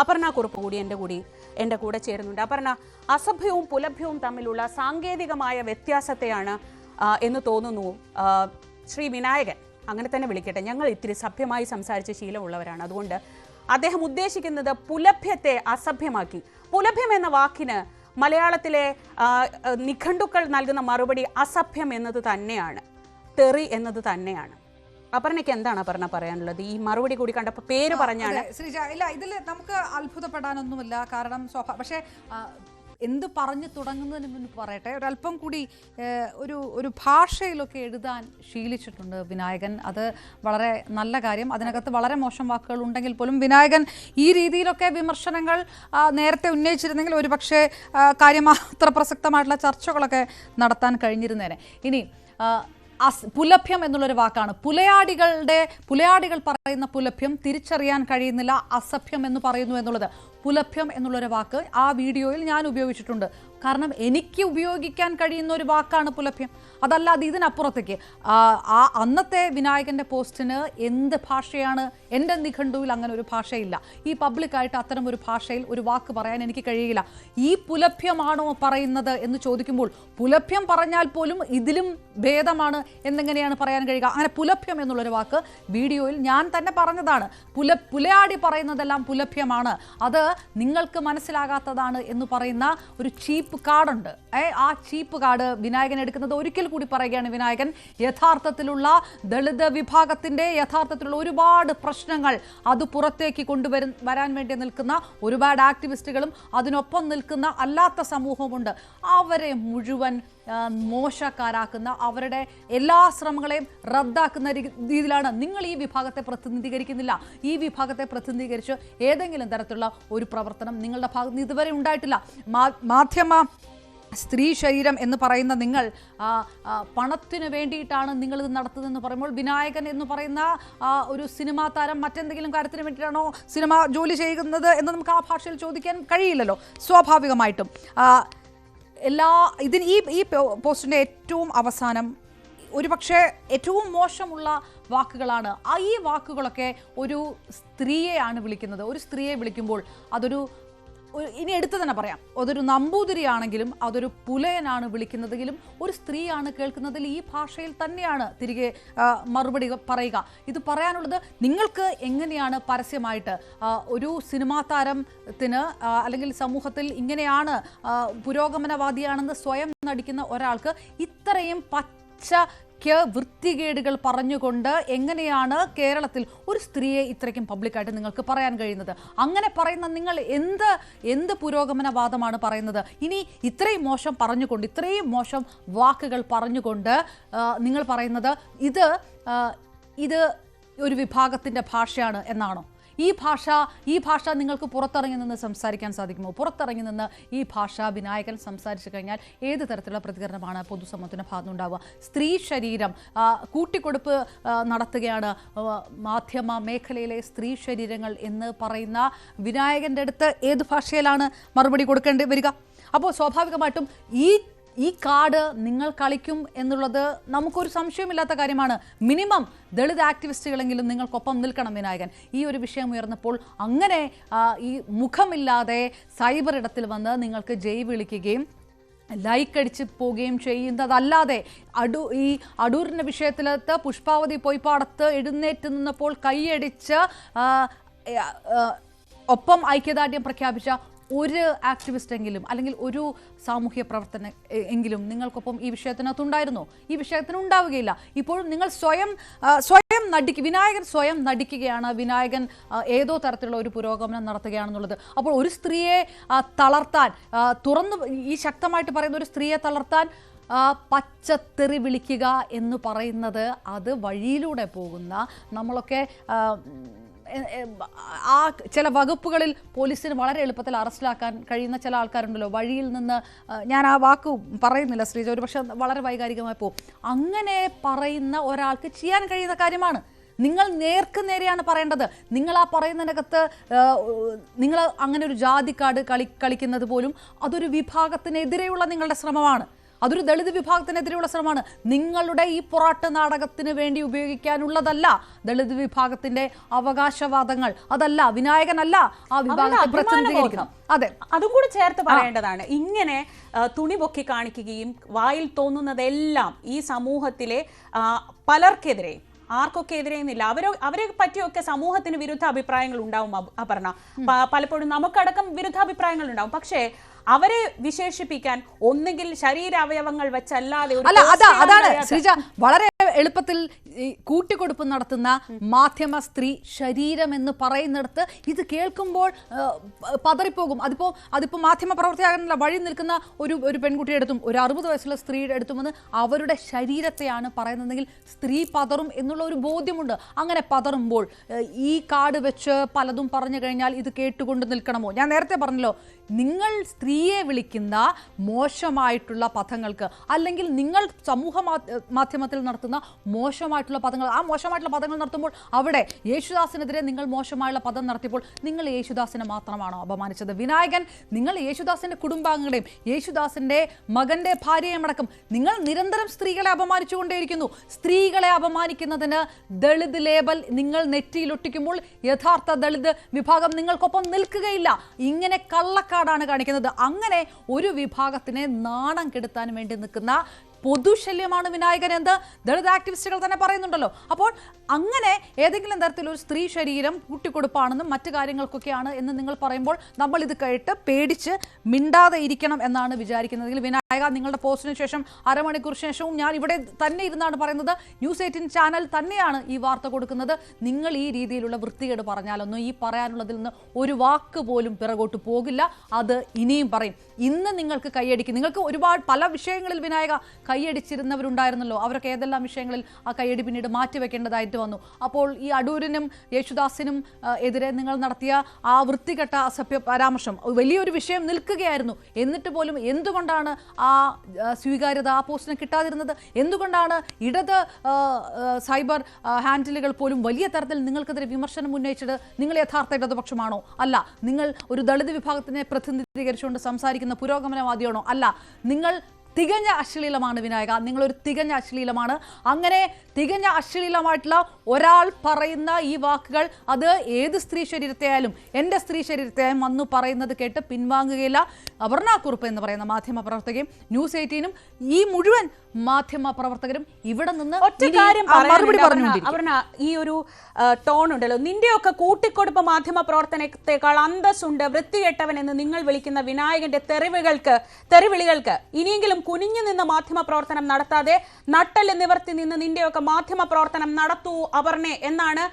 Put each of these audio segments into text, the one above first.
അപർണ കുറുപ്പ് കൂടി എന്റെ കൂടി എന്റെ കൂടെ ചേരുന്നുണ്ട്. അപർണ അസഭ്യവും പുലഭ്യവും തമ്മിലുള്ള സാങ്കേതികമായ വ്യത്യാസത്തെയാണ് എന്ന് തോന്നുന്നു ശ്രീ വിനായകൻ. അങ്ങനെ തന്നെ വിളിക്കട്ടെ. ഞങ്ങൾ ഇത്തിരി സഭ്യമായി സംസാരിച്ച ശീലമുള്ളവരാണ്. അതുകൊണ്ട് അദ്ദേഹം ഉദ്ദേശിക്കുന്നത് പുലഭ്യത്തെ അസഭ്യമാക്കി. പുലഭ്യം എന്ന വാക്കിന് മലയാളത്തിലെ നിഘണ്ടുക്കൾ നൽകുന്ന മറുപടി അസഭ്യം എന്നത് തന്നെയാണ്. തെറി എന്നത് തന്നെയാണ്. അപർണയ്ക്ക് എന്താണ് അപർണ പറയാനുള്ളത്? ഈ മറുപടി കൂടി കണ്ടപ്പോൾ പേര് പറഞ്ഞാണ്. ശ്രീജ ഇല്ല ഇതിൽ നമുക്ക് അത്ഭുതപ്പെടാനൊന്നുമില്ല. കാരണം സോഫ പക്ഷേ എന്ത് പറഞ്ഞു തുടങ്ങുന്നതിന് മുൻപ് പറയട്ടെ. ഒരല്പം കൂടി ഒരു ഒരു ഭാഷയിലൊക്കെ എഴുതാൻ ശീലിച്ചിട്ടുണ്ട് വിനായകൻ. അത് വളരെ നല്ല കാര്യം. അതിനകത്ത് വളരെ മോശം വാക്കുകൾ ഉണ്ടെങ്കിൽ പോലും വിനായകൻ ഈ രീതിയിലൊക്കെ വിമർശനങ്ങൾ നേരത്തെ ഉന്നയിച്ചിരുന്നെങ്കിൽ ഒരുപക്ഷെ കാര്യം കാര്യമാത്ര പ്രസക്തമായിട്ടുള്ള ചർച്ചകളൊക്കെ നടത്താൻ കഴിഞ്ഞിരുന്നേനെ. ഇനി പുലഭ്യം എന്നുള്ളൊരു വാക്കാണ്. പുലയാടികളുടെ പുലയാടികൾ പറയുന്ന പുലഭ്യം തിരിച്ചറിയാൻ കഴിയുന്നില്ല അസഭ്യം എന്ന് പറയുന്നു എന്നുള്ളത്. പുലഭ്യം എന്നുള്ളൊരു വാക്ക് ആ വീഡിയോയിൽ ഞാൻ ഉപയോഗിച്ചിട്ടുണ്ട്. കാരണം എനിക്ക് ഉപയോഗിക്കാൻ കഴിയുന്ന ഒരു വാക്കാണ് പുലഭ്യം. അതല്ലാതെ ഇതിനപ്പുറത്തേക്ക് ആ, അന്നത്തെ വിനായകന്റെ പോസ്റ്റിന് എന്ത് ഭാഷയാണ് എന്റെ നിഘണ്ടുവിൽ അങ്ങനെ ഒരു ഭാഷയില്ല. ഈ പബ്ലിക്കായിട്ട് അത്തരം ഒരു ഭാഷയിൽ ഒരു വാക്ക് പറയാൻ എനിക്ക് കഴിയില്ല. ഈ പുലഭ്യമാണോ പറയുന്നത് എന്ന് ചോദിക്കുമ്പോൾ പുലഭ്യം പറഞ്ഞാൽ പോലും ഇതിലും ഭേദമാണ് എന്നെങ്ങനെയാണ് പറയാൻ കഴിയുക? അങ്ങനെ പുലഭ്യം എന്നുള്ളൊരു വാക്ക് വീഡിയോയിൽ ഞാൻ തന്നെ പറഞ്ഞതാണ്. പുല പുലയാടി പറയുന്നതെല്ലാം പുലഭ്യമാണ്. അത് നിങ്ങൾക്ക് മനസ്സിലാകാത്തതാണ് എന്ന് പറയുന്ന ഒരു ചീപ്പ് കാർഡുണ്ട്. ഏ ആ ചീപ്പ് കാർഡ് വിനായകൻ എടുക്കുന്നത് ഒരിക്കൽ കൂടി പറയുകയാണ് വിനായകൻ. യഥാർത്ഥത്തിലുള്ള ദളിത് വിഭാഗത്തിന്റെ യഥാർത്ഥത്തിലുള്ള ഒരുപാട് പ്രശ്നങ്ങൾ അത് പുറത്തേക്ക് കൊണ്ടുവരും വരാൻ വേണ്ടി നിൽക്കുന്ന ഒരുപാട് ആക്ടിവിസ്റ്റുകളും അതിനൊപ്പം നിൽക്കുന്ന അല്ലാത്ത സമൂഹമുണ്ട് അവരെ മുഴുവൻ മോശക്കാരാക്കുന്ന അവരുടെ എല്ലാ ശ്രമങ്ങളെയും റദ്ദാക്കുന്ന രീതിയിലാണ് നിങ്ങൾ ഈ വിഭാഗത്തെ പ്രതിനിധീകരിക്കുന്നില്ല. ഈ വിഭാഗത്തെ പ്രതിനിധീകരിച്ച് ഏതെങ്കിലും തരത്തിലുള്ള ഒരു പ്രവർത്തനം നിങ്ങളുടെ ഭാഗത്ത് ഇതുവരെ ഉണ്ടായിട്ടില്ല. മാധ്യമ സ്ത്രീ ശരീരം എന്ന് പറയുന്ന നിങ്ങൾ പണത്തിന് വേണ്ടിയിട്ടാണ് നിങ്ങൾ ഇത് നടത്തുന്നതെന്ന് പറയുമ്പോൾ വിനായകൻ എന്ന് പറയുന്ന ഒരു സിനിമാ താരം മറ്റെന്തെങ്കിലും കാര്യത്തിന് വേണ്ടിയിട്ടാണോ സിനിമ ജോലി ചെയ്യുന്നത് എന്ന് നമുക്ക് ആ ഭാഷയിൽ ചോദിക്കാൻ കഴിയില്ലല്ലോ. സ്വാഭാവികമായിട്ടും. എല്ലാ ഇതിന് ഈ ഈ പോസ്റ്റിന്റെ ഏറ്റവും അവസാനം ഒരുപക്ഷെ ഏറ്റവും മോശമുള്ള വാക്കുകളാണ് ആ ഈ വാക്കുകളൊക്കെ ഒരു സ്ത്രീയെയാണ് വിളിക്കുന്നത്. ഒരു സ്ത്രീയെ വിളിക്കുമ്പോൾ അതൊരു ഇനി എടുത്തു തന്നെ പറയാം. അതൊരു നമ്പൂതിരിയാണെങ്കിലും അതൊരു പുലയനാണ് വിളിക്കുന്നതെങ്കിലും ഒരു സ്ത്രീയാണ് കേൾക്കുന്നതിൽ ഈ ഭാഷയിൽ തന്നെയാണ് തിരികെ മറുപടി പറയുക. ഇത് പറയാനുള്ളത് നിങ്ങൾക്ക് എങ്ങനെയാണ് പരസ്യമായിട്ട് ഒരു സിനിമാ താരത്തിന് അല്ലെങ്കിൽ സമൂഹത്തിൽ ഇങ്ങനെയാണ് പുരോഗമനവാദിയാണെന്ന് സ്വയം നടിക്കുന്ന ഒരാൾക്ക് ഇത്രയും പച്ച ക്ക് വൃത്തികേടുകൾ പറഞ്ഞുകൊണ്ട് എങ്ങനെയാണ് കേരളത്തിൽ ഒരു സ്ത്രീയെ ഇത്രയ്ക്കും പബ്ലിക്കായിട്ട് നിങ്ങൾക്ക് പറയാൻ കഴിയുന്നത്? അങ്ങനെ പറയുന്ന നിങ്ങൾ എന്ത് എന്ത് പുരോഗമനവാദമാണ് പറയുന്നത്? ഇനി ഇത്രയും മോശം പറഞ്ഞുകൊണ്ട് ഇത്രയും മോശം വാക്കുകൾ പറഞ്ഞുകൊണ്ട് നിങ്ങൾ പറയുന്നത് ഇത് ഇത് ഒരു വിഭാഗത്തിന്റെ ഭാഷയാണ് എന്നാണോ? ഈ ഭാഷ ഈ ഭാഷ നിങ്ങൾക്ക് പുറത്തിറങ്ങി നിന്ന് സംസാരിക്കാൻ സാധിക്കുമോ? പുറത്തിറങ്ങി നിന്ന് ഈ ഭാഷ വിനായകൻ സംസാരിച്ചു കഴിഞ്ഞാൽ ഏത് തരത്തിലുള്ള പ്രതികരണമാണ് പൊതുസമൂഹത്തിന് ഭാഗത്തുണ്ടാവുക സ്ത്രീ ശരീരം കൂട്ടിക്കൊടുപ്പ് നടത്തുകയാണ് മാധ്യമ മേഖലയിലെ സ്ത്രീ ശരീരങ്ങൾ എന്ന് പറയുന്ന വിനായകന്റെ അടുത്ത് ഏത് ഭാഷയിലാണ് മറുപടി കൊടുക്കേണ്ടി വരിക? അപ്പോൾ സ്വാഭാവികമായിട്ടും ഈ ഈ കാർഡ് നിങ്ങൾ കളിക്കും എന്നുള്ളത് നമുക്കൊരു സംശയമില്ലാത്ത കാര്യമാണ്. മിനിമം ദളിത് ആക്ടിവിസ്റ്റുകളെങ്കിലും നിങ്ങൾക്കൊപ്പം നിൽക്കണം വിനായകൻ. ഈ ഒരു വിഷയം ഉയർന്നപ്പോൾ അങ്ങനെ ഈ മുഖമില്ലാതെ സൈബർ ഇടത്തിൽ വന്ന് നിങ്ങൾക്ക് ജയ് വിളിക്കുകയും ലൈക്ക് അടിച്ച് പോവുകയും ചെയ്യുന്നതല്ലാതെ അടൂ ഈ അടൂരിന്റെ വിഷയത്തിലത്ത് പുഷ്പാവതി പൊയ്പാടത്ത് എഴുന്നേറ്റ് നിന്നപ്പോൾ കൈയടിച്ച് ഒപ്പം ഐക്യദാർഢ്യം പ്രഖ്യാപിച്ച ഒരു ആക്ടിവിസ്റ്റ് എങ്കിലും അല്ലെങ്കിൽ ഒരു സാമൂഹ്യ പ്രവർത്തന എങ്കിലും നിങ്ങൾക്കൊപ്പം ഈ വിഷയത്തിനകത്തുണ്ടായിരുന്നോ? ഈ വിഷയത്തിന് ഉണ്ടാവുകയില്ല ഇപ്പോഴും നിങ്ങൾ സ്വയം സ്വയം നടിക്കുക വിനായകൻ സ്വയം നടിക്കുകയാണ്. വിനായകൻ ഏതോ തരത്തിലുള്ള ഒരു പുരോഗമനം നടത്തുകയാണെന്നുള്ളത്. അപ്പോൾ ഒരു സ്ത്രീയെ തളർത്താൻ തുറന്നു ഈ ശക്തമായിട്ട് പറയുന്ന ഒരു സ്ത്രീയെ തളർത്താൻ പച്ചത്തെറി വിളിക്കുക എന്ന് പറയുന്നത് അത് വഴിയിലൂടെ പോകുന്ന നമ്മളൊക്കെ ആ, ചില വകുപ്പുകളിൽ പോലീസിന് വളരെ എളുപ്പത്തിൽ അറസ്റ്റിലാക്കാൻ കഴിയുന്ന ചില ആൾക്കാരുണ്ടല്ലോ. വഴിയിൽ നിന്ന് ഞാൻ ആ വാക്ക് പറയുന്നില്ല ശ്രീജ ഒരു പക്ഷേ വളരെ വൈകാരികമായി പോകും അങ്ങനെ പറയുന്ന ഒരാൾക്ക് ചെയ്യാൻ കഴിയുന്ന കാര്യമാണ്. നിങ്ങൾ നേർക്ക് നേരെയാണ് പറയേണ്ടത്. നിങ്ങൾ ആ പറയുന്നതിനകത്ത് നിങ്ങൾ അങ്ങനെ ഒരു ജാതിക്കാട് കളി കളിക്കുന്നത് പോലും അതൊരു വിഭാഗത്തിനെതിരെയുള്ള നിങ്ങളുടെ ശ്രമമാണ്. അതൊരു ദളിത് വിഭാഗത്തിനെതിരെയുള്ള ശ്രമമാണ്. നിങ്ങളുടെ ഈ പൊറാട്ട് നാടകത്തിന് വേണ്ടി ഉപയോഗിക്കാനുള്ളതല്ല ദളിത് വിഭാഗത്തിന്റെ അവകാശവാദങ്ങൾ. അതല്ല വിനായകനല്ല ആ വിഭാഗത്തെ. പ്രതിനിധീകരിക്കണം അതെ. അതും കൂടി ചേർത്ത് പറയേണ്ടതാണ്. ഇങ്ങനെ തുണി പൊക്കി കാണിക്കുകയും വായിൽ തോന്നുന്നതെല്ലാം ഈ സമൂഹത്തിലെ പലർക്കെതിരെ ആർക്കൊക്കെ എതിരെയെന്നില്ല. അവരോ അവരെ പറ്റിയൊക്കെ സമൂഹത്തിന് വിരുദ്ധ അഭിപ്രായങ്ങൾ ഉണ്ടാവും അപ- അപർണ. പലപ്പോഴും നമുക്കടക്കം വിരുദ്ധാഭിപ്രായങ്ങൾ ഉണ്ടാവും പക്ഷേ അവരെ വിശേഷിപ്പിക്കാൻ ഒന്നുകിൽ ശരീരാവയവങ്ങൾ വെച്ചല്ലാതെ അല്ല അതാ അതാണ് ശ്രീജ വളരെ എളുപ്പത്തിൽ കൂട്ടിക്കൊടുപ്പ് നടത്തുന്ന മാധ്യമ സ്ത്രീ ശരീരം എന്ന് പറയുന്നിടത്ത് ഇത് കേൾക്കുമ്പോൾ പതറിപ്പോകും. അതിപ്പോ അതിപ്പോ മാധ്യമ പ്രവർത്തകനല്ല വഴി നിൽക്കുന്ന ഒരു ഒരു പെൺകുട്ടിയുടെ അടുത്തും ഒരു അറുപത് വയസ്സുള്ള സ്ത്രീയുടെ അടുത്തും വന്ന് അവരുടെ ശരീരത്തെയാണ് പറയുന്നതെങ്കിൽ സ്ത്രീ പതറും എന്നുള്ള ഒരു ബോധ്യമുണ്ട്. അങ്ങനെ പതറുമ്പോൾ ഈ കാർഡ് വെച്ച് പലതും പറഞ്ഞു കഴിഞ്ഞാൽ ഇത് കേട്ടുകൊണ്ട് നിൽക്കണമോ? ഞാൻ നേരത്തെ പറഞ്ഞല്ലോ നിങ്ങൾ സ്ത്രീയെ വിളിക്കുന്ന മോശമായിട്ടുള്ള പദങ്ങൾക്ക് അല്ലെങ്കിൽ നിങ്ങൾ സമൂഹ മാധ്യമത്തിൽ നടത്തുന്ന മോശമായിട്ടുള്ള പദങ്ങൾ ആ മോശമായിട്ടുള്ള പദങ്ങൾ നടത്തുമ്പോൾ അവിടെ യേശുദാസിനെതിരെ നിങ്ങൾ മോശമായുള്ള പദം നടത്തിയപ്പോൾ നിങ്ങൾ യേശുദാസിനെ മാത്രമാണോ അപമാനിച്ചത്? വിനായകൻ നിങ്ങൾ യേശുദാസിന്റെ കുടുംബാംഗങ്ങളെയും യേശുദാസിന്റെ മകന്റെ ഭാര്യയും അടക്കം നിങ്ങൾ നിരന്തരം സ്ത്രീകളെ അപമാനിച്ചുകൊണ്ടേയിരിക്കുന്നു. സ്ത്രീകളെ അപമാനിക്കുന്നതിന് ദളിത് ലേബൽ നിങ്ങൾ നെറ്റിയിലൊട്ടിക്കുമ്പോൾ യഥാർത്ഥ ദളിത് വിഭാഗം നിങ്ങൾക്കൊപ്പം നിൽക്കുകയില്ല. ഇങ്ങനെ കള്ളക്കാടാണ് കാണിക്കുന്നത്. അങ്ങനെ ഒരു വിഭാഗത്തിനെ നാണം കെടുത്താൻ വേണ്ടി നിൽക്കുന്ന പൊതുശല്യമാണ് വിനായകൻ എന്ന് ദളിത് ആക്ടിവിസ്റ്റുകൾ തന്നെ പറയുന്നുണ്ടല്ലോ. അപ്പോൾ അങ്ങനെ ഏതെങ്കിലും തരത്തിലൊരു സ്ത്രീ ശരീരം കൂട്ടിക്കൊടുപ്പാണെന്നും മറ്റു കാര്യങ്ങൾക്കൊക്കെയാണ് എന്ന് നിങ്ങൾ പറയുമ്പോൾ നമ്മൾ ഇത് കേട്ട് പേടിച്ച് മിണ്ടാതെ ഇരിക്കണം എന്നാണ് വിചാരിക്കുന്നതെങ്കിൽ വിനായക നിങ്ങളുടെ പോസ്റ്റിന് ശേഷം അരമണിക്കൂർ ശേഷവും ഞാൻ ഇവിടെ തന്നെ ഇരുന്നാണ് പറയുന്നത്. ന്യൂസ് എയ്റ്റീൻ ചാനൽ തന്നെയാണ് ഈ വാർത്ത കൊടുക്കുന്നത്. നിങ്ങൾ ഈ രീതിയിലുള്ള വൃത്തികേട് പറഞ്ഞാലൊന്നും ഈ പറയാനുള്ളതിൽ നിന്ന് ഒരു വാക്ക് പോലും പിറകോട്ട് പോകില്ല. അത് ഇനിയും പറയും. ഇന്ന് നിങ്ങൾക്ക് കൈയടിക്കും. നിങ്ങൾക്ക് ഒരുപാട് പല വിഷയങ്ങളിൽ വിനായക കൈയടിച്ചിരുന്നവരുണ്ടായിരുന്നല്ലോ. അവരൊക്കെ ഏതെല്ലാം വിഷയങ്ങളിൽ ആ കൈയടി പിന്നീട് മാറ്റിവെക്കേണ്ടതായിട്ട് വന്നു. അപ്പോൾ ഈ അടൂരിനും യേശുദാസിനും എതിരെ നിങ്ങൾ നടത്തിയ ആ വൃത്തികെട്ട അസഭ്യ പരാമർശം വലിയൊരു വിഷയം നിൽക്കുകയായിരുന്നു. എന്നിട്ട് പോലും എന്തുകൊണ്ടാണ് ആ സ്വീകാര്യത ആ പോസ്റ്റിന് കിട്ടാതിരുന്നത്? എന്തുകൊണ്ടാണ് ഇടത് സൈബർ ഹാൻഡിലുകൾ പോലും വലിയ തരത്തിൽ നിങ്ങൾക്കെതിരെ വിമർശനം ഉന്നയിച്ചത് നിങ്ങൾ യഥാർത്ഥ ഇടതുപക്ഷമാണോ? അല്ല നിങ്ങൾ ഒരു ദളിത് വിഭാഗത്തിനെ പ്രതിനിധീകരിച്ചുകൊണ്ട് സംസാരിക്കുന്ന പുരോഗമനവാദിയാണോ? അല്ല നിങ്ങൾ തികഞ്ഞ അശ്ലീലമാണ് വിനായക. നിങ്ങളൊരു തികഞ്ഞ അശ്ലീലമാണ്. അങ്ങനെ തികഞ്ഞ അശ്ലീലമായിട്ടുള്ള ഒരാൾ പറയുന്ന ഈ വാക്കുകൾ അത് ഏത് സ്ത്രീ ശരീരത്തെയായാലും എന്റെ സ്ത്രീ ശരീരത്തെയായും വന്നു പറയുന്നത് കേട്ട് പിൻവാങ്ങുകയില്ല. അപർണ കുറുപ്പ് എന്ന് പറയുന്ന മാധ്യമ പ്രവർത്തകയും ന്യൂസ് എയ്റ്റീനും ഈ മുഴുവൻ മാധ്യമ പ്രവർത്തകരും ഇവിടെ നിന്ന് ഒറ്റ കാര്യം മറുപടി. അപർണ ഈ ഒരു ടോൺ ഉണ്ടല്ലോ. നിന്റെയൊക്കെ കൂട്ടിക്കൊടുപ്പ് മാധ്യമ പ്രവർത്തനത്തെക്കാൾ അന്തസ്സുണ്ട് വൃത്തികെട്ടവൻ എന്ന് നിങ്ങൾ വിളിക്കുന്ന വിനായകന്റെ തെറിവുകൾക്ക് തെറിവിളികൾക്ക്. ഇനിയെങ്കിലും കുനിഞ്ഞു നിന്ന് മാധ്യമ പ്രവർത്തനം നടത്താതെ നട്ടൽ നിവർത്തി നിന്ന് നിന്റെയൊക്കെ മാധ്യമ പ്രവർത്തനം നടത്തൂ അപർണെ എന്നാണ്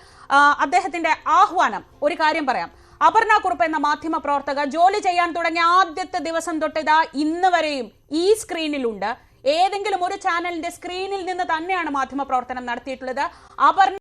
അദ്ദേഹത്തിന്റെ ആഹ്വാനം. ഒരു കാര്യം പറയാം. അപർണ കുറുപ്പ് എന്ന മാധ്യമ പ്രവർത്തക ജോലി ചെയ്യാൻ തുടങ്ങിയ ആദ്യത്തെ ദിവസം തൊട്ട് ഇതാ ഇന്ന് വരെയും ഈ സ്ക്രീനിലുണ്ട്. ഏതെങ്കിലും ഒരു ചാനലിന്റെ സ്ക്രീനിൽ നിന്ന് തന്നെയാണ് മാധ്യമ പ്രവർത്തനം നടത്തിയിട്ടുള്ളത്. അപർണ